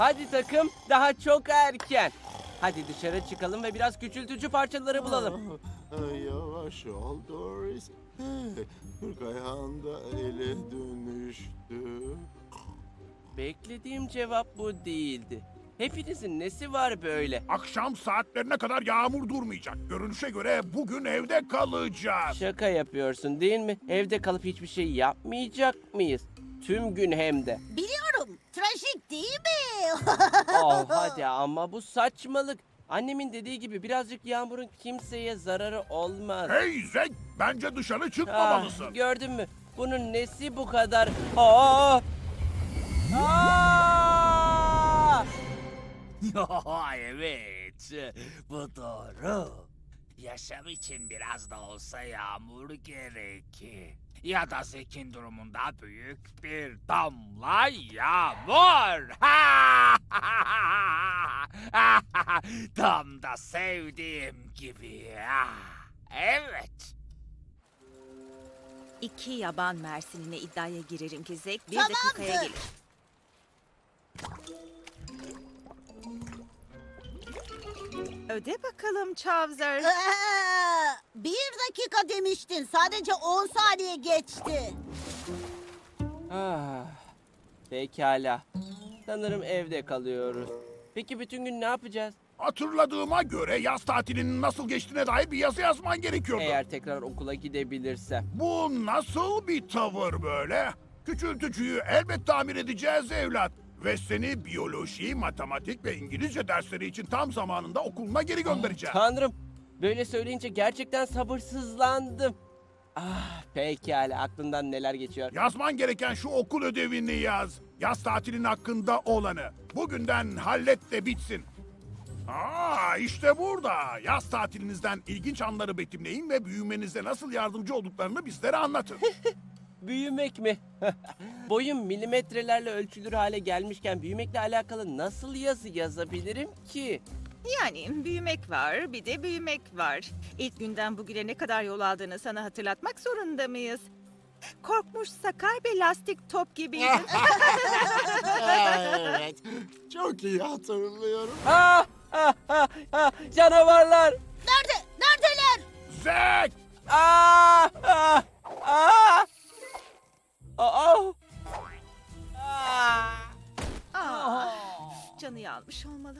Hadi takım daha çok erken. Hadi dışarı çıkalım ve biraz küçültücü parçaları bulalım. Yavaş ol Doris. Kırk ayağında ele dönüştü. Beklediğim cevap bu değildi. Hepinizin nesi var böyle? Akşam saatlerine kadar yağmur durmayacak. Görünüşe göre bugün evde kalacağız. Şaka yapıyorsun değil mi? Evde kalıp hiçbir şey yapmayacak mıyız? Tüm gün hem de. Biliyorum. Trajik değil mi? Oh hadi ama bu saçmalık. Annemin dediği gibi birazcık yağmurun kimseye zararı olmaz. Hey Zek, bence dışarı Ah, çıkmamalısın. gördün mü? Bunun nesi bu kadar? Aa! Aa! evet, bu doğru. Yaşam için biraz da olsa yağmur gerekir. Ya da Zek'in durumunda büyük bir damla yağmur. Tam da sevdiğim gibi. Evet. İki yaban mersinine iddiaya girerim ki Zek bir Tamamdır. dakikaya gelir. Öde bakalım Çavzar. Bir dakika demiştin. Sadece 10 saniye geçti. Ah, pekala. Sanırım evde kalıyoruz. Peki bütün gün ne yapacağız? Hatırladığıma göre yaz tatilinin nasıl geçtiğine dair bir yazı yazman gerekiyordu. Eğer tekrar okula gidebilirsem. Bu nasıl bir tavır böyle? Küçültücüyü elbet tamir edeceğiz evlat. Ve seni biyoloji, matematik ve İngilizce dersleri için tam zamanında okuluna geri göndereceğim. Tanrım, böyle söyleyince gerçekten sabırsızlandım. Ah, pekala. Aklından neler geçiyor? Yazman gereken şu okul ödevini yaz. Yaz tatilin hakkında olanı. Bugünden hallet de bitsin. Aa işte burada. Yaz tatilinizden ilginç anları betimleyin ve büyümenize nasıl yardımcı olduklarını bizlere anlatın. Büyümek mi? Boyum milimetrelerle ölçülür hale gelmişken büyümekle alakalı nasıl yazı yazabilirim ki? Yani büyümek var, bir de büyümek var. İlk günden bugüne ne kadar yol aldığını sana hatırlatmak zorunda mıyız? Korkmuş sakar bir lastik top gibiydin. evet. Çok iyi hatırlıyorum. Ah, ah, ah, ah, canavarlar! Nerede? Neredeler? Zek! Ah, ah, ah! Aa! Ah! Aa, canı yanmış olmalı.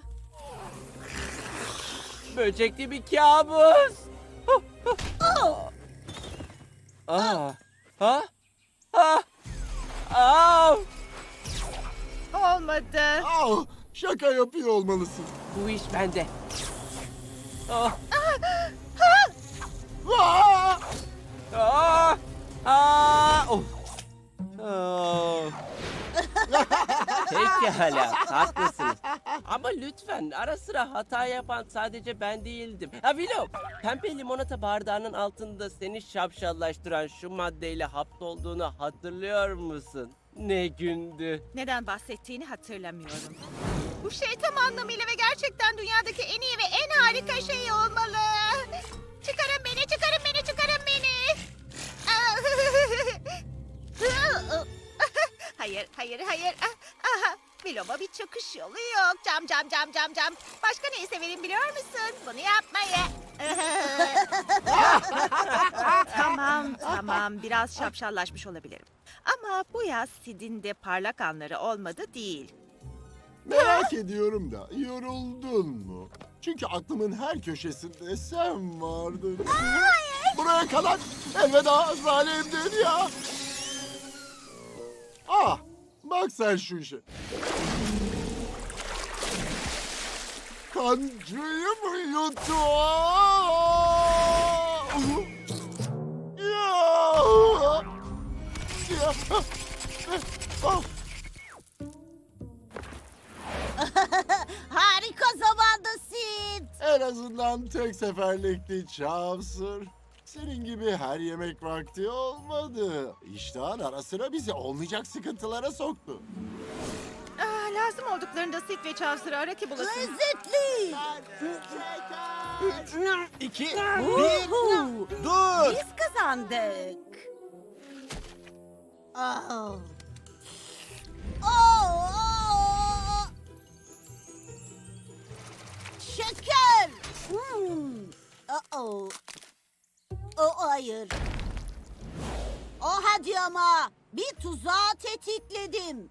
Böcekli bir kabus. Aa. Ha? Ha? Aa! Olmadı. Al, şaka yapıyor olmalısın. Bu iş bende. Ah! Aa! Aa! Oh. Pekala, haklısınız. Ama lütfen ara sıra hata yapan sadece ben değildim. Ha Willow, pembe limonata bardağının altında seni şapşallaştıran şu maddeyle haptolduğunu hatırlıyor musun? Ne gündü. Neden bahsettiğini hatırlamıyorum. Bu şey tam anlamıyla ve gerçekten dünyadaki en iyi ve en harika şey olmalı. Çıkarın beni, çıkarın beni, çıkarın beni. hayır, hayır, hayır. Ah, Viloma bir çıkış yolu yok. Cam, cam, cam, cam, cam. Başka neyi severim biliyor musun? Bunu yapmayı. tamam, tamam. Biraz şapşallaşmış olabilirim. Ama bu yaz Sid'in de parlak anları olmadı değil. Merak ediyorum da yoruldun mu? Çünkü aklımın her köşesinde sen vardın. Buraya kadar elveda zalim dünya. Ah bak sen şu işe. Kancayı mı yuttu? Ya! Ya! Ah! Harika zamanda Sid. En azından tek seferlikti Chaucer. Senin gibi her yemek vakti olmadı. İştahın ara sıra bizi olmayacak sıkıntılara soktu. Lazım olduklarında Sid ve Chaucer'a rakip olasın. Lezzetli. Üç, iki, bir, Uhu. dur. Biz kazandık. Oh. Oh. Şeker. Hmm. Oh, oh. Oh, hayır. O oh, hadi ama bir tuzağı tetikledim.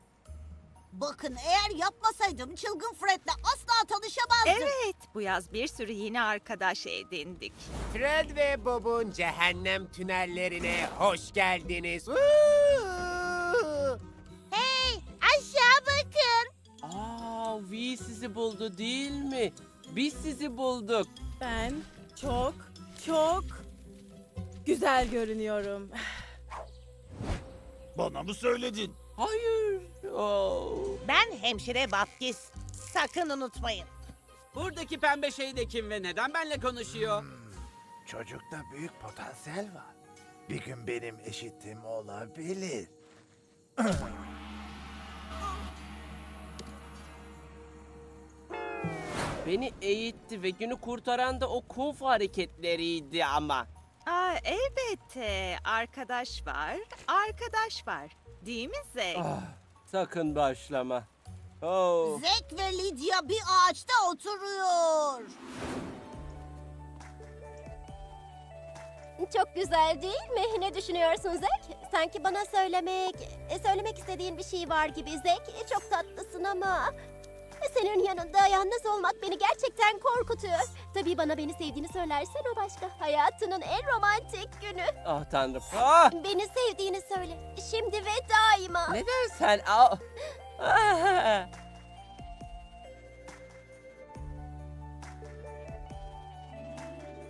Bakın eğer yapmasaydım çılgın Fred'le asla tanışamazdım. Evet, bu yaz bir sürü yeni arkadaş edindik. Fred ve Bob'un cehennem tünellerine hoş geldiniz. Hey aşağı bakın. Aa, V sizi buldu değil mi? Biz sizi bulduk. Ben çok çok güzel görünüyorum. Bana mı söyledin? Hayır. Oo. Ben hemşire Baptist. Sakın unutmayın. Buradaki pembe şey de kim ve neden benle konuşuyor? Çocukta büyük potansiyel var. Bir gün benim eşitim olabilir. Beni eğitti ve günü kurtaran da o kung fu hareketleriydi ama. Aa, elbette. Arkadaş var, arkadaş var. Değil mi Zek? Ah, sakın başlama. Oh. Zek ve Lydia bir ağaçta oturuyor. Çok güzel değil mi? Ne düşünüyorsun Zek? Sanki bana söylemek, e, söylemek istediğin bir şey var gibi Zek. E, Çok tatlısın ama senin yanında yalnız olmak beni gerçekten korkutuyor. Tabii bana beni sevdiğini söylersen o başka. Hayatının en romantik günü. Ah tanrım. Ah! Beni sevdiğini söyle. Şimdi ve daima. Ne dersen? Ah! Ah!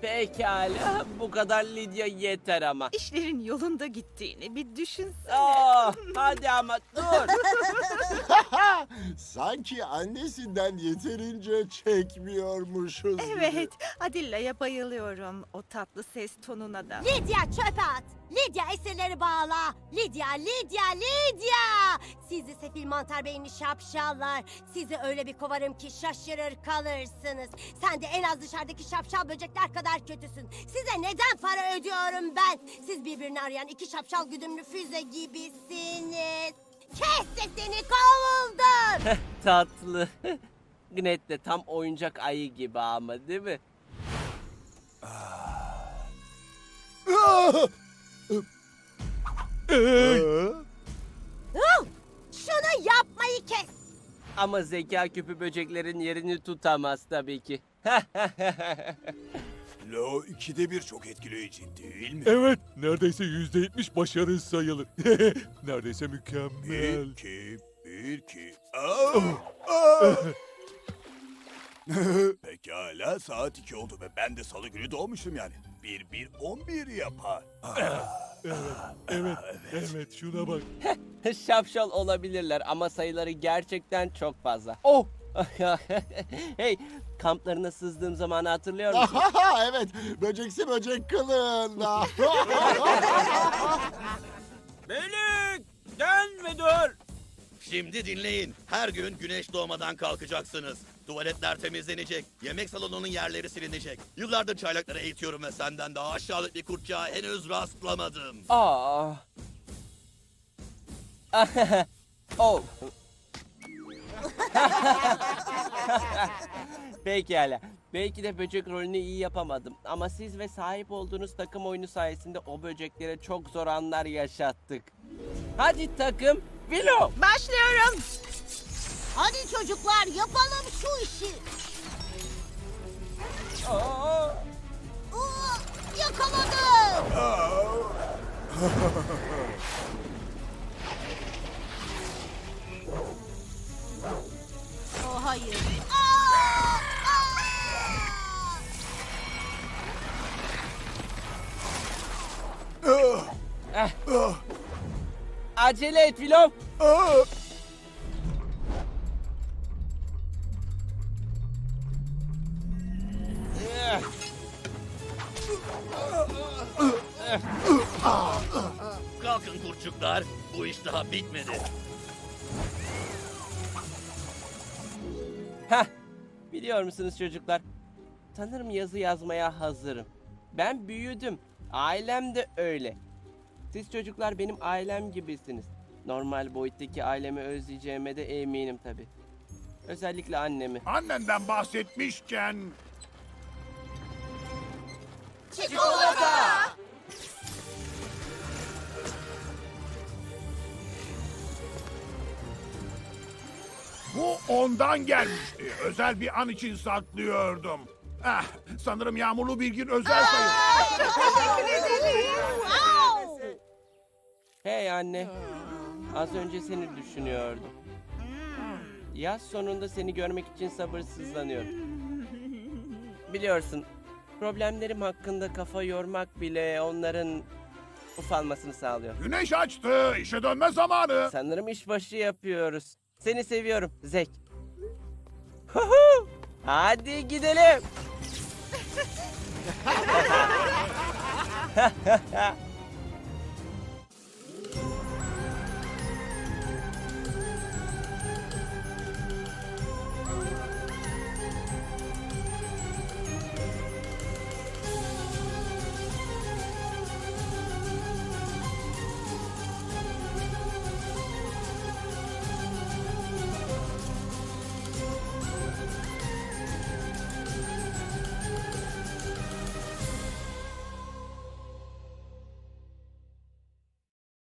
Pekala. Bu kadar Lidya yeter ama. İşlerin yolunda gittiğini bir düşünsene. Ah, hadi ama dur. Sanki annesinden yeterince çekmiyormuşuz gibi. Evet, Adilla'ya bayılıyorum. O tatlı ses tonuna da. Lydia çöpe at. Lydia esirleri bağla. Lydia, Lydia, Lydia. Sizi sefil mantar beyinli şapşallar. Sizi öyle bir kovarım ki şaşırır kalırsınız. Sen de en az dışarıdaki şapşal böcekler kadar kötüsün. Size neden para ödüyorum ben? Siz birbirini arayan iki şapşal güdümlü füze gibisiniz. Kes sesini kovuldun. Tatlı. Gnet de tam oyuncak ayı gibi ama değil mi? Ah! Şunu yapmayı kes. Ama zeka küpü böceklerin yerini tutamaz tabii ki. Lo ikide bir çok etkileyici değil mi? Evet, neredeyse yüzde yetmiş başarı sayılır. neredeyse mükemmel. Bir, iki, bir, iki. Aa! Aa! Pekala saat iki oldu ve ben de salı günü doğmuşum yani. Bir, bir, on bir yapar. Evet, evet, şuna bak. Şapşal olabilirler ama sayıları gerçekten çok fazla. Oh! hey, kamplarına sızdığım zamanı hatırlıyor musun? evet, böceksi böcek kılığında. Bölük! Dön ve dur! Şimdi dinleyin. Her gün güneş doğmadan kalkacaksınız. Tuvaletler temizlenecek. Yemek salonunun yerleri silinecek. Yıllardır çaylakları eğitiyorum ve senden daha aşağılık bir kurtçağa henüz rastlamadım. Aa. oh. Pekala. Belki de böcek rolünü iyi yapamadım. Ama siz ve sahip olduğunuz takım oyunu sayesinde o böceklere çok zor anlar yaşattık. Hadi takım, Vilo! Başlıyorum. Hadi çocuklar yapalım şu işi. Aa! Aa, yakaladım. O hayır. Aa! Aa! Acele et! Kalkın kurtçuklar. Bu iş daha bitmedi. Heh, biliyor musunuz çocuklar? Sanırım yazı yazmaya hazırım. Ben büyüdüm. Ailem de öyle. Siz çocuklar benim ailem gibisiniz. Normal boyuttaki ailemi özleyeceğime de eminim tabi. Özellikle annemi. Annenden bahsetmişken Çikolata. Bu ondan gelmişti. Özel bir an için saklıyordum. Ah, sanırım yağmurlu bir gün özel sayılır. Hey anne. Az önce seni düşünüyordum. Yaz sonunda seni görmek için sabırsızlanıyorum. Biliyorsun, problemlerim hakkında kafa yormak bile onların ufalmasını sağlıyor. Güneş açtı. İşe dönme zamanı. Sanırım işbaşı yapıyoruz. Seni seviyorum Zek. Hadi gidelim.